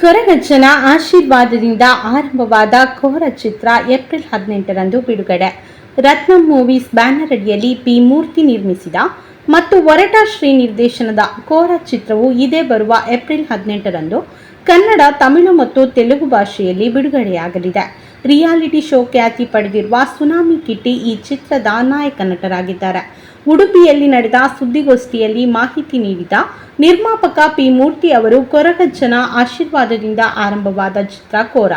ಕೊರಗಜ್ಜನ ಆಶೀರ್ವಾದದಿಂದ ಆರಂಭವಾದ ಕೋರ ಚಿತ್ರ ಏಪ್ರಿಲ್ ಹದಿನೆಂಟರಂದು ಬಿಡುಗಡೆ. ರತ್ನಂ ಮೂವೀಸ್ ಬ್ಯಾನರ್ ಅಡಿಯಲ್ಲಿ ಪಿ ಮೂರ್ತಿ ನಿರ್ಮಿಸಿದ ಮತ್ತು ಒರಟ ಶ್ರೀ ನಿರ್ದೇಶನದ ಕೋರ ಚಿತ್ರವು ಇದೇ ಬರುವ ಏಪ್ರಿಲ್ ಹದಿನೆಂಟರಂದು ಕನ್ನಡ, ತಮಿಳು ಮತ್ತು ತೆಲುಗು ಭಾಷೆಯಲ್ಲಿ ಬಿಡುಗಡೆಯಾಗಲಿದೆ. ರಿಯಾಲಿಟಿ ಶೋ ಖ್ಯಾತಿ ಪಡೆದಿರುವ ಸುನಾಮಿ ಕಿಟ್ಟಿ ಈ ಚಿತ್ರದ ನಾಯಕ ನಟರಾಗಿದ್ದಾರೆ. ಉಡುಪಿಯಲ್ಲಿ ನಡೆದ ಸುದ್ದಿಗೋಷ್ಠಿಯಲ್ಲಿ ಮಾಹಿತಿ ನೀಡಿದ ನಿರ್ಮಾಪಕ ಪಿ ಮೂರ್ತಿ ಅವರು ಕೊರಗಜ್ಜನ ಆಶೀರ್ವಾದದಿಂದ ಆರಂಭವಾದ ಚಿತ್ರ ಕೋರ.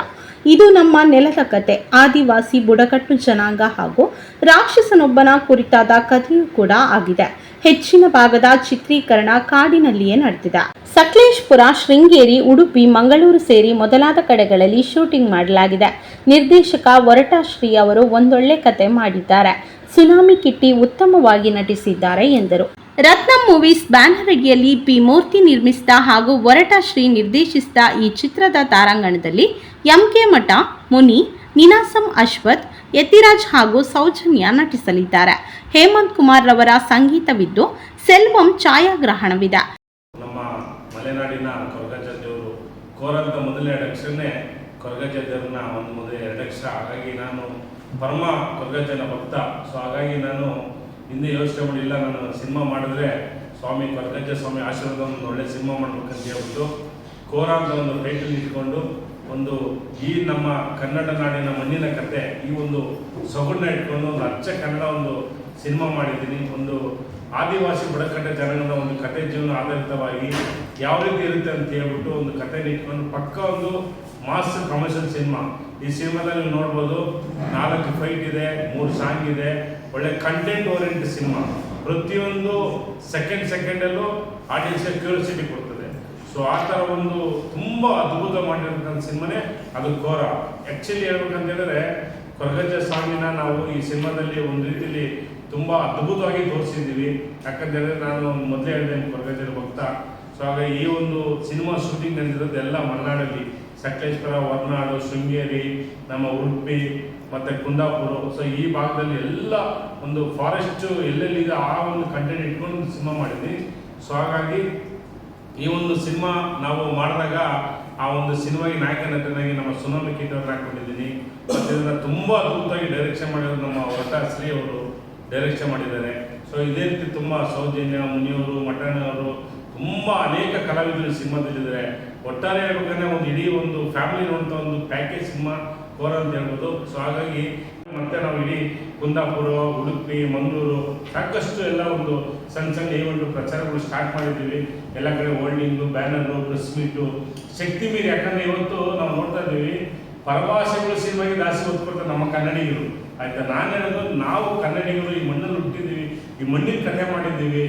ಇದು ನಮ್ಮ ನೆಲದ ಕತೆ. ಆದಿವಾಸಿ ಬುಡಕಟ್ಟು ಜನಾಂಗ ಹಾಗೂ ರಾಕ್ಷಸನೊಬ್ಬನ ಕುರಿತಾದ ಕಥೆಯೂ ಕೂಡ ಆಗಿದೆ. ಹೆಚ್ಚಿನ ಭಾಗದ ಚಿತ್ರೀಕರಣ ಕಾಡಿನಲ್ಲಿಯೇ ನಡೆದಿದೆ. ಸಕಲೇಶ್ಪುರ, ಶೃಂಗೇರಿ, ಉಡುಪಿ, ಮಂಗಳೂರು ಸೇರಿ ಮೊದಲಾದ ಕಡೆಗಳಲ್ಲಿ ಶೂಟಿಂಗ್ ಮಾಡಲಾಗಿದೆ. ನಿರ್ದೇಶಕ ವರಟಾ ಶ್ರೀ ಅವರು ಒಂದೊಳ್ಳೆ ಕತೆ ಮಾಡಿದ್ದಾರೆ. ಸುನಾಮಿ ಕಿಟ್ಟಿ ಉತ್ತಮವಾಗಿ ನಟಿಸಿದ್ದಾರೆ ಎಂದರು. ರತ್ನಂ ಮೂವೀಸ್ ಬ್ಯಾನರ್ ಅಡಿಯಲ್ಲಿ ಪಿ ಮೂರ್ತಿ ನಿರ್ಮಿಸಿದ ಹಾಗೂ ವರಟಾ ಶ್ರೀ ನಿರ್ದೇಶಿಸಿದ ಈ ಚಿತ್ರದ ತಾರಾಂಗಣದಲ್ಲಿ ಎಂಕೆ ಮಠ, ಮುನಿ ನಿನಾಸಂ ಅಶ್ವಥ್, ಯತಿರಾಜ್ ಹಾಗೂ ಸೌಜನ್ಯ ನಟಿಸಲಿದ್ದಾರೆ. ಹೇಮಂತ್ ಕುಮಾರ್ ರವರ ಸಂಗೀತವಿದ್ದು ಸೆಲ್ವಂ ಛಾಯಾಗ್ರಹಣವಿದೆ. ನಮ್ಮ ಮಲೆನಾಡಿನ ಕೊರಗಜ್ಜ ಕೋರಂತ ಮೊದಲನೇ ಎರಡು ಅಕ್ಷರನೇ ಕೊರಗಜ್ಜ ಒಂದು ಮೊದಲ ಎರಡು ಅಕ್ಷರ ಹಾಗಾಗಿ ನಾನು ಪರಮ ಕೊರಗಜ್ಜನ ಭಕ್ತ. ಸೊ ಹಾಗಾಗಿ ನಾನು ಹಿಂದೆ ಯೋಚನೆ ಮಾಡಿಲ್ಲ. ನಾನು ಸಿನಿಮಾ ಮಾಡಿದ್ರೆ ಸ್ವಾಮಿ ಕೊರಗಜ್ಜ ಸ್ವಾಮಿ ಆಶೀರ್ವಾದ ಒಂದು ಒಳ್ಳೆ ಸಿನಿಮಾ ಮಾಡ್ಬೇಕಂತ ಹೇಳ್ಬಿಟ್ಟು ಕೋರ ಒಂದು ಟೈಟಲ್ ಇಟ್ಕೊಂಡು ಒಂದು ಈ ನಮ್ಮ ಕನ್ನಡ ನಾಡಿನ ಮಣ್ಣಿನ ಕತೆ, ಈ ಒಂದು ಸೊಗಡನ್ನ ಇಟ್ಕೊಂಡು ಒಂದು ಅಚ್ಚ ಕನ್ನಡ ಒಂದು ಸಿನಿಮಾ ಮಾಡಿದ್ದೀನಿ. ಒಂದು ಆದಿವಾಸಿ ಬುಡಕಟ್ಟು ಜನಗಳ ಒಂದು ಕತೆ ಜೀವನ ಆಧಾರಿತವಾಗಿ ಯಾವ ರೀತಿ ಇರುತ್ತೆ ಅಂತ ಹೇಳ್ಬಿಟ್ಟು ಒಂದು ಕತೆ ಇಟ್ಕೊಂಡು ಪಕ್ಕ ಒಂದು ಮಾಸ್ ಕಮರ್ಷಿಯಲ್ ಸಿನಿಮಾ. ಈ ಸಿನಿಮಾದಲ್ಲಿ ನೀವು ನೋಡ್ಬೋದು, ನಾಲ್ಕು ಫೈಟ್ ಇದೆ, ಮೂರು ಸಾಂಗ್ ಇದೆ, ಒಳ್ಳೆ ಕಂಟೆಂಟ್ ಓರಿಯೆಂಟ್ ಸಿನಿಮಾ. ಪ್ರತಿಯೊಂದು ಸೆಕೆಂಡ್ ಸೆಕೆಂಡಲ್ಲೂ ಆಡಿಯನ್ಸ್ಗೆ ಕ್ಯೂರಿಯಾಸಿಟಿ ಕೊಡ್ತದೆ. ಸೊ ಆ ಥರ ಒಂದು ತುಂಬ ಅದ್ಭುತ ಮಾಡಿರ್ತಕ್ಕಂಥ ಸಿನಿಮಾನೇ ಅದು ಘೋರ. ಆ್ಯಕ್ಚುಲಿ ಹೇಳ್ಬೇಕಂತ ಹೇಳಿದ್ರೆ ಕೊರಗಜ್ಜ ಸ್ವಾಮಿನ ನಾವು ಈ ಸಿನಿಮಾದಲ್ಲಿ ಒಂದು ರೀತಿಯಲ್ಲಿ ತುಂಬ ಅದ್ಭುತವಾಗಿ ತೋರಿಸಿದ್ದೀವಿ. ಯಾಕಂತೇಳಿದ್ರೆ ನಾನು ಮೊದಲೇ ಹೇಳಿದೆ ಕೊರಗಜ್ಜರ ಭಕ್ತ. ಸೊ ಹಾಗೆ ಈ ಒಂದು ಸಿನಿಮಾ ಶೂಟಿಂಗ್ ನಡೆದಿರೋದು ಎಲ್ಲ ಮಲೆನಾಡಲ್ಲಿ. ಸಕಲೇಶ್ವರ, ಹೊರನಾಡು, ಶೃಂಗೇರಿ, ನಮ್ಮ ಉಡುಪಿ, ಮತ್ತು ಕುಂದಾಪುರ. ಸೊ ಈ ಭಾಗದಲ್ಲಿ ಎಲ್ಲ ಒಂದು ಫಾರೆಸ್ಟ್ ಎಲ್ಲೆಲ್ಲಿದೆ ಆ ಒಂದು ಕಂಟೆಂಟ್ ಇಟ್ಕೊಂಡು ಸಿನಿಮಾ ಮಾಡಿದ್ವಿ. ಸೊ ಹಾಗಾಗಿ ಈ ಒಂದು ಸಿನಿಮಾ ನಾವು ಮಾಡಿದಾಗ ಆ ಒಂದು ಸಿನಿಮಾಗೆ ನಾಯಕ ನಟನಾಗಿ ನಮ್ಮ ಸುನಾಮಿ ಕಿಟ್ ಅವ್ರನ್ನ ಹಾಕೊಂಡಿದ್ದೀನಿ ಮತ್ತು ತುಂಬಾ ತುಂಬ ಅದ್ಭುತವಾಗಿ ಡೈರೆಕ್ಷನ್ ಮಾಡಿರೋದು ನಮ್ಮ ವಟ ಶ್ರೀ ಅವರು ಡೈರೆಕ್ಷನ್ ಮಾಡಿದ್ದಾರೆ. ಸೊ ಇದೇ ರೀತಿ ತುಂಬ ಸೌಜನ್ಯ, ಮುನಿಯವರು ಮಠಣ್ಣವರು ತುಂಬ ಅನೇಕ ಕಲಾವಿದರು ಸಿನಿಮಾದಲ್ಲಿದ್ದಾರೆ. ಒಟ್ಟಾರೆ ಹೇಳ್ಬೇಕಂದ್ರೆ ಒಂದು ಇಡೀ ಒಂದು ಫ್ಯಾಮಿಲಿ ನೋಡುವಂಥ ಒಂದು ಪ್ಯಾಕೇಜ್ ಸಿನಿಮಾ ಕೋರ ಅಂತ ಹೇಳ್ಬೋದು. ಸೊ ಹಾಗಾಗಿ ಮತ್ತೆ ನಾವು ಇಡೀ ಕುಂದಾಪುರ, ಉಡುಪಿ, ಮಂಗಳೂರು ಸಾಕಷ್ಟು ಎಲ್ಲ ಒಂದು ಸಣ್ಣ ಸಣ್ಣ ಈವೆಂಟು ಪ್ರಚಾರಗಳು ಸ್ಟಾರ್ಟ್ ಮಾಡಿದ್ದೀವಿ. ಎಲ್ಲ ಕಡೆ ಹೋಲ್ಡಿಂಗು ಬ್ಯಾನರು ಪ್ರೆಸ್ ಮೀಟು ಶಕ್ತಿ ಮೀರಿ. ಯಾಕಂದ್ರೆ ಇವತ್ತು ನಾವು ನೋಡ್ತಾ ಇದ್ದೀವಿ, ಪರಭಾಷೆಗಳು ಸಿನಿಮಾಗೆ ಒತ್ತು ಕೊಡ್ತಾರೆ ನಮ್ಮ ಕನ್ನಡಿಗರು. ಆಯ್ತಾ? ನಾನು ಹೇಳೋದು, ನಾವು ಕನ್ನಡಿಗರು ಈ ಮಣ್ಣಲ್ಲಿ ಹುಟ್ಟಿದ್ದೀವಿ, ಈ ಮಣ್ಣಿನ ಕಥೆ ಮಾಡಿದ್ದೀವಿ.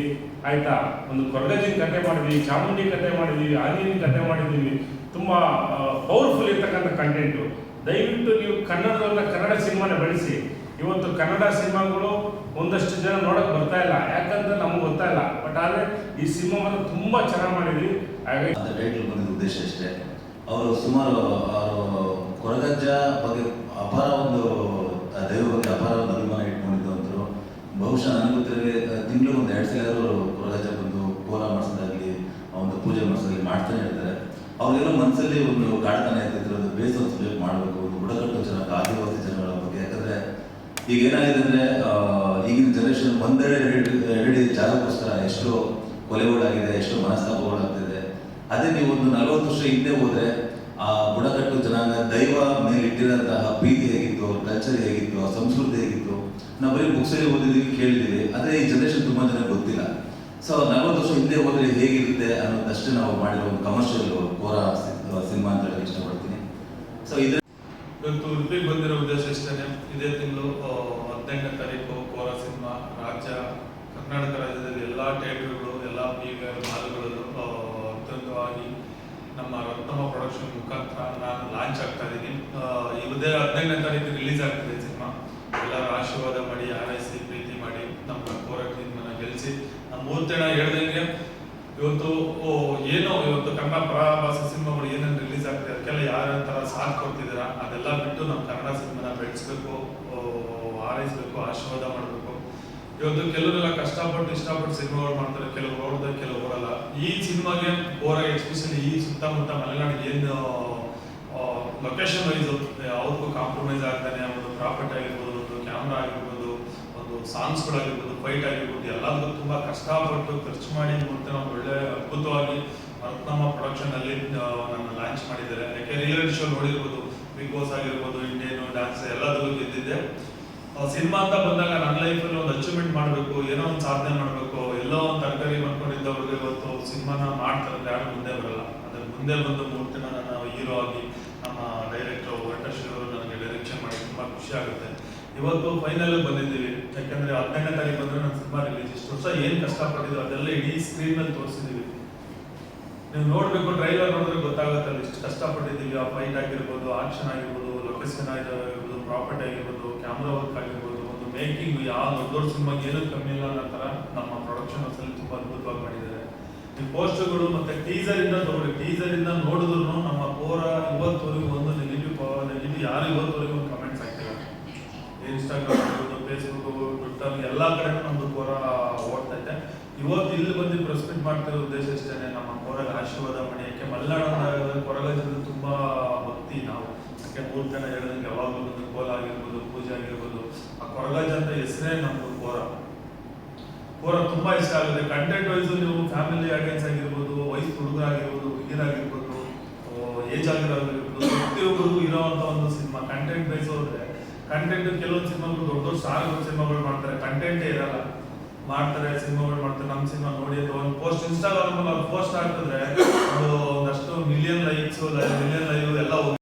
ಆಯ್ತಾ? ಒಂದು ಕೊರಗಜಿನ ಕಥೆ ಮಾಡಿದ್ವಿ ಚಾಮುಂಡಿ ಕಥೆ ಮಾಡಿದ್ದೀವಿ ಆನಿಯನ್ ಕಥೆ ಮಾಡಿದ್ದೀವಿ. ತುಂಬ ಪವರ್ಫುಲ್ ಇರ್ತಕ್ಕಂಥ ಕಂಟೆಂಟು ದಯವಿಟ್ಟು ನೀವು ಕನ್ನಡದವ್ರನ್ನ ಕನ್ನಡ ಸಿನಿಮಾನ ಬೆಳೆಸಿ. ಇವತ್ತು ಕನ್ನಡ ಸಿನಿಮಾಗಳು ಒಂದಷ್ಟು ಜನ ನೋಡಕ್ ಬರ್ತಾ ಇಲ್ಲ. ಯಾಕಂದ್ರೆ ನಮ್ಗೆ ಗೊತ್ತಾ ಇಲ್ಲ. ಬಟ್ ಆದರೆ ಈ ಸಿನಿಮಾವನ್ನು ತುಂಬ ಚೆನ್ನಾಗಿ ಮಾಡಿದ್ವಿ ಹಾಗಾಗಿ ಟೈಟಲ್ ಬಂದಿದ್ದ ಉದ್ದೇಶ ಅಷ್ಟೇ ಅವರು ಸುಮಾರು ಅವರು ಕೊರಗಜ್ಜ ಬಗ್ಗೆ ಅಪಾರ ಒಂದು ದೈವ ಬಗ್ಗೆ ಅಪಾರ ಒಂದು ಅಭಿಮಾನ ಇಟ್ಕೊಂಡಿದ್ದಂತರು. ಬಹುಶಃ ನನಗೆ ಗೊತ್ತಿರಲಿ ತಿಂಗಳು ಒಂದು ಎರಡು ಸಲ ಅವರು ಕೊರಗಜ್ಜ ಬಂದು ಕೋಲ ಮಾಡಿಸೋದಾಗಲಿ ಒಂದು ಪೂಜೆ ಮಾಡಿಸೋದಾಗಲಿ ಮಾಡ್ತಾನೆ ಇರ್ತಾರೆ. ಅವ್ರಿಗೆಲ್ಲ ಮನಸ್ಸಲ್ಲಿ ಒಂದು ಕಾಡ್ತಾನೆ ಇರ್ತಿದ್ರು ಬೇಸರ ಮಾಡಬೇಕು. ಬುಡಕಟ್ಟು ಜನ ಆದಿವಾಸಿ ಜನಗಳ ಬಗ್ಗೆ. ಯಾಕಂದ್ರೆ ಈಗ ಏನಾಗಿದೆ ಅಂದ್ರೆ ಈಗಿನ ಜನರೇಷನ್ ಒಂದೆರಡು ಎರಡು ಎರಡು ಜಾಗಕ್ಕೋಸ್ಕರ ಎಷ್ಟೋ ಕೊಲೆಗಳಾಗಿದೆ, ಎಷ್ಟೋ ಮನಸ್ತಾಪಗಳಾಗ್ತಿದೆ. ಅದೇ ನೀವು ಒಂದು ನಲವತ್ತು ವರ್ಷ ಹಿಂದೆ ಹೋದ್ರೆ, ಆ ಬುಡಕಟ್ಟು ಜನಾಂಗ ದೈವ ಮೇಲೆ ಇಟ್ಟಿರೋಂತಹ ಪ್ರೀತಿ ಹೇಗಿತ್ತು ಕಲ್ಚರ್ ಹೇಗಿತ್ತು, ಆ ಸಂಸ್ಕೃತಿ ಹೇಗಿತ್ತು? ನಾವು ಬರೀ ಬುಕ್ಸಲ್ಲಿ ಓದಿದ್ದೀವಿ ಕೇಳಿದೀವಿ. ಆದರೆ ಈ ಜನರೇಷನ್ ತುಂಬ ಜನ ಗೊತ್ತಿಲ್ಲ. ಸೊ ನಲವತ್ತು ವರ್ಷ ಹಿಂದೆ ಹೋದ್ರೆ ಹೇಗಿರುತ್ತೆ ಅನ್ನೋದಷ್ಟೇ ನಾವು ಮಾಡಿರೋ ಒಂದು ಕಮರ್ಷಿಯಲ್ ಕೋರ ಸಿನಿಮಾ ಅಂತ ಹೇಳಕ್ ಇಷ್ಟಪಡ್ತೀನಿ. ಸೊ ಇದ್ರ ಇವತ್ತು ಉಡುಪಿಗೆ ಬಂದಿರೋ ಉದ್ದೇಶ ಇಷ್ಟೇ ಇದೇ ತಿಂಗಳು ಹದಿನೆಂಟನೇ ತಾರೀಕು ಕೋರ ಸಿನಿಮಾ ರಾಜ್ಯ ಕರ್ನಾಟಕ ರಾಜ್ಯದಲ್ಲಿ ಎಲ್ಲ ಥಿಯೇಟರ್ಗಳು ಎಲ್ಲ ಆ, ಅತ್ಯಂತವಾಗಿ ನಮ್ಮ ರತ್ನಮ ಪ್ರೊಡಕ್ಷನ್ ಮುಖಾಂತರ ನಾನು ಲಾಂಚ್ ಆಗ್ತಾ ಇದ್ದೀನಿ. ಇದೇ ಹದಿನೆಂಟನೇ ತಾರೀಕು ರಿಲೀಸ್ ಆಗ್ತಿದೆ ಸಿನಿಮಾ. ಎಲ್ಲರೂ ಆಶೀರ್ವಾದ ಮಾಡಿ ಆರೈಸಿ ಪ್ರೀತಿ ಮಾಡಿ ನಮ್ಮ ಕೋರಕ್ಕೆ ಗೆಲ್ಲಿಸಿ ನಮ್ಮ ಮೂರ್ತೇಣ ಹೇಳ್ದಂಗೆ ಇವತ್ತು ಏನೋ ಇವತ್ತು ಕನ್ನಡ ಪರಭಾಷೆ ಸಿನಿಮಾಗಳು ಏನೇನು ರಿಲೀಸ್ ಆಗ್ತಿದೆ, ಅದಕ್ಕೆಲ್ಲ ಯಾರ ತರ ಸಾಥ್ ಕೊಡ್ತಿದ್ದೀರಾ, ಅದೆಲ್ಲ ಬಿಟ್ಟು ನಮ್ಮ ಕನ್ನಡ ಸಿನಿಮಾನ ಬೆಳೆಸ್ಬೇಕು ಹಾರೈಸ್ಬೇಕು, ಆಶೀರ್ವಾದ ಮಾಡಬೇಕು. ಇವತ್ತು ಕೆಲವರೆಲ್ಲ ಕಷ್ಟಪಟ್ಟು ಇಷ್ಟಪಟ್ಟು ಸಿನಿಮಾಗಳು ಮಾಡ್ತಾರೆ, ಕೆಲವರು ಓಡ್ತಾರೆ ಕೆಲವು ಓಡಲ್ಲ ಈ ಸಿನಿಮಾಗೆ ಬೋರಾಗಿ ಎಕ್ಸ್ಪೆಷಲಿ ಈ ಸುತ್ತಮುತ್ತ ಮಲೆನಾಡಿಗೆ ಏನು ಲೊಕೇಶನ್ ವೈಸ್ ಅವ್ರಿಗೂ ಕಾಂಪ್ರಮೈಸ್ ಆಗ್ತಾನೆ ಒಂದು ಪ್ರಾಫಿಟ್ ಆಗಿರ್ಬೋದು ಒಂದು ಕ್ಯಾಮ್ರಾ ಆಗಿರ್ಬೋದು ಸಾಂಗ್ಸ್ಗಳಾಗಿರ್ಬೋದು ಫೈಟ್ ಆಗಿರ್ಬೋದು, ಎಲ್ಲದಕ್ಕೂ ತುಂಬಾ ಕಷ್ಟಪಟ್ಟು ಖರ್ಚು ಮಾಡಿ ಮತ್ತೆ ನಾವು ಒಳ್ಳೆ ಅದ್ಭುತವಾಗಿ ನಮ್ಮ ಪ್ರೊಡಕ್ಷನ್ ಅಲ್ಲಿ ನನ್ನ ಲಾಂಚ್ ಮಾಡಿದ್ದಾರೆ. ಯಾಕೆ ರಿಯಾಲಿಟಿ ಶೋ ನೋಡಿರ್ಬೋದು ಬಿಗ್ ಬಾಸ್ ಆಗಿರ್ಬೋದು ಇಂಡಿಯನ್ ಡ್ಯಾನ್ಸ್ ಎಲ್ಲದಕ್ಕೂ ಗೆದ್ದಿದ್ದೆ. ಸಿನಿಮಾ ಅಂತ ಬಂದಾಗ ನನ್ನ ಲೈಫಲ್ಲಿ ಒಂದು ಅಚೀವ್ಮೆಂಟ್ ಮಾಡಬೇಕು, ಏನೋ ಒಂದು ಸಾಧನೆ ಮಾಡಬೇಕು, ಎಲ್ಲೋ ಒಂದು ತರಕಾರಿ ಮಾಡ್ಕೊಂಡಿದ್ದವ್ರಿಗೆ ಇವತ್ತು ಸಿನಿಮಾನ ಮಾಡ್ತಾರೆ ಯಾರು ಮುಂದೆ ಬರಲ್ಲ. ಅದ್ರ ಮುಂದೆ ಬಂದು ಮೂರ್ತಿನ ನಾನು ಹೀರೋ ಆಗಿ ನಮ್ಮ ಡೈರೆಕ್ಟರ್ ವೆಂಕಟೇಶ್ವರ ಅವರು ನನಗೆ ಡೈರೆಕ್ಷನ್ ಮಾಡಿ, ತುಂಬಾ ಖುಷಿ ಆಗುತ್ತೆ. ಇವತ್ತು ಫೈನಲ್ ಬಂದಿದ್ದೀವಿ. ಯಾಕಂದ್ರೆ ಹದಿನೆಂಟನೇ ತಾರೀಕು ಬಂದ್ರೆ ನನ್ನ ಸಿನಿಮಾ ರಿಲೀಸ್ ಇಷ್ಟು ವರ್ಷ ಏನ್ ಕಷ್ಟಪಟ್ಟಿದ್ರು ಅದೆಲ್ಲ ಇಡೀ ಸ್ಕ್ರೀನ್ ಅಲ್ಲಿ ತೋರಿಸಿದೀವಿ ನೀವು ನೋಡ್ಬೇಕು ಟ್ರೈಲರ್ ನೋಡಿದ್ರೆ ಗೊತ್ತಾಗುತ್ತೆ ಅಲ್ಲಿ ಎಷ್ಟು ಕಷ್ಟಪಟ್ಟಿದ್ದೀವಿ. ಆ ಫೈಟ್ ಆಗಿರ್ಬೋದು ಆಕ್ಷನ್ ಆಗಿರ್ಬೋದು ಲೊಕೇಶನ್ ಆಗಿರ್ಬೋದು ಪ್ರಾಫಿಟ್ ಆಗಿರ್ಬೋದು ಕ್ಯಾಮ್ರಾ ವರ್ಕ್ ಆಗಿರ್ಬೋದು, ಒಂದು ಮೇಕಿಂಗ್ ಯಾವ ದೊಡ್ಡ ದೊಡ್ಡ ಸಿನಿಮಾಗೆ ಏನೂ ಕಮ್ಮಿ ಇಲ್ಲ ಅನ್ನೋ ಥರ ನಮ್ಮ ಪ್ರೊಡಕ್ಷನ್ ಅಲ್ಲಿ ತುಂಬಾ ಅದ್ಭುತವಾಗಿ ಮಾಡಿದ್ದಾರೆ. ಈ ಪೋಸ್ಟರ್ಗಳು ಮತ್ತೆ ಟೀಸರ್ ಇಂದ ತಗೊಳ್ಳಿ. ಟೀಸರ್ ಇಂದ ನೋಡಿದ್ರು ನಮ್ಮ ಪೋರ ಇವತ್ತವರೆಗೂ ಒಂದು ನೆಗೆಟಿವ್ ನೆಗೆಟಿವ್ ಯಾರು ಇವತ್ತವರೆಗೂ ಇನ್ಸ್ಟಾಗ್ರಾಮ್ ಆಗಿರ್ಬೋದು ಫೇಸ್ಬುಕ್ ಟ್ವಿಟರ್ ಎಲ್ಲ ಕಡೆ ನಮ್ದು ಕೋರ ಓಡ್ತೈತೆ. ಇವತ್ತು ಇಲ್ಲಿ ಬಂದು ಪ್ರೆಸ್ ಮಾಡ್ತಿರೋ ಉದ್ದೇಶ ಇಷ್ಟೇ ನಮ್ಮ ಕೋರಗ ಆಶೀರ್ವಾದ ಮಾಡಿ. ಯಾಕೆ ಮಲೆನಾಡ ಕೊರಗ ಜನ ತುಂಬಾ ಭಕ್ತಿ ನಾವು. ಯಾಕೆ ಮೂರು ಜನ ಹೇಳಿದಂಗೆ ಯಾವಾಗಲೂ ಒಂದು ಕೋಲ ಆಗಿರ್ಬೋದು, ಪೂಜೆ ಆಗಿರ್ಬೋದು. ಆ ಕೊರಗ ಜನರ ಹೆಸರೇ ನಮ್ದು ಕೋರ. ಕೋರ ತುಂಬಾ ಇಷ್ಟ ಆಗುತ್ತೆ. ಕಂಟೆಂಟ್ ವೈಸ್ ನೀವು ಫ್ಯಾಮಿಲಿ ಆಡಿಯನ್ಸ್ ಆಗಿರ್ಬೋದು ವಯಸ್ಸು ಹುಡುಗರ ಆಗಿರ್ಬೋದು ಹುಡುಗಿರಾಗಿರ್ಬೋದು ಏಜ್ ಆಗಿರೋದು ಪ್ರತಿಯೊಬ್ಬರಿಗೂ ಇರೋವಂಥ ಒಂದು ಸಿನಿಮಾ ಕಂಟೆಂಟ್ ವೈಸ್ ಹೋದ್ರೆ ಕಂಟೆಂಟ್ ಕೆಲವೊಂದು ಸಿನಿಮಾಗಳು ದೊಡ್ಡ ದೊಡ್ಡ ಸಾಲ ಸಿನಿಮಾಗಳು ಮಾಡ್ತಾರೆ. ಕಂಟೆಂಟೇ ಇರಲ್ಲ. ಮಾಡ್ತಾರೆ, ಸಿನಿಮಾಗಳು ಮಾಡ್ತಾರೆ. ನಮ್ಮ ಸಿನಿಮಾ ನೋಡಿ ಒಂದು ಪೋಸ್ಟ್ ಇನ್ಸ್ಟಾಗ್ರಾಮ್ ಪೋಸ್ಟ್ ಹಾಕಿದ್ರೆ ಅದು ಒಂದಷ್ಟು ಮಿಲಿಯನ್ ಲೈಕ್ಸ್ ಮಿಲಿಯನ್ ಲೈವ್ ಎಲ್ಲ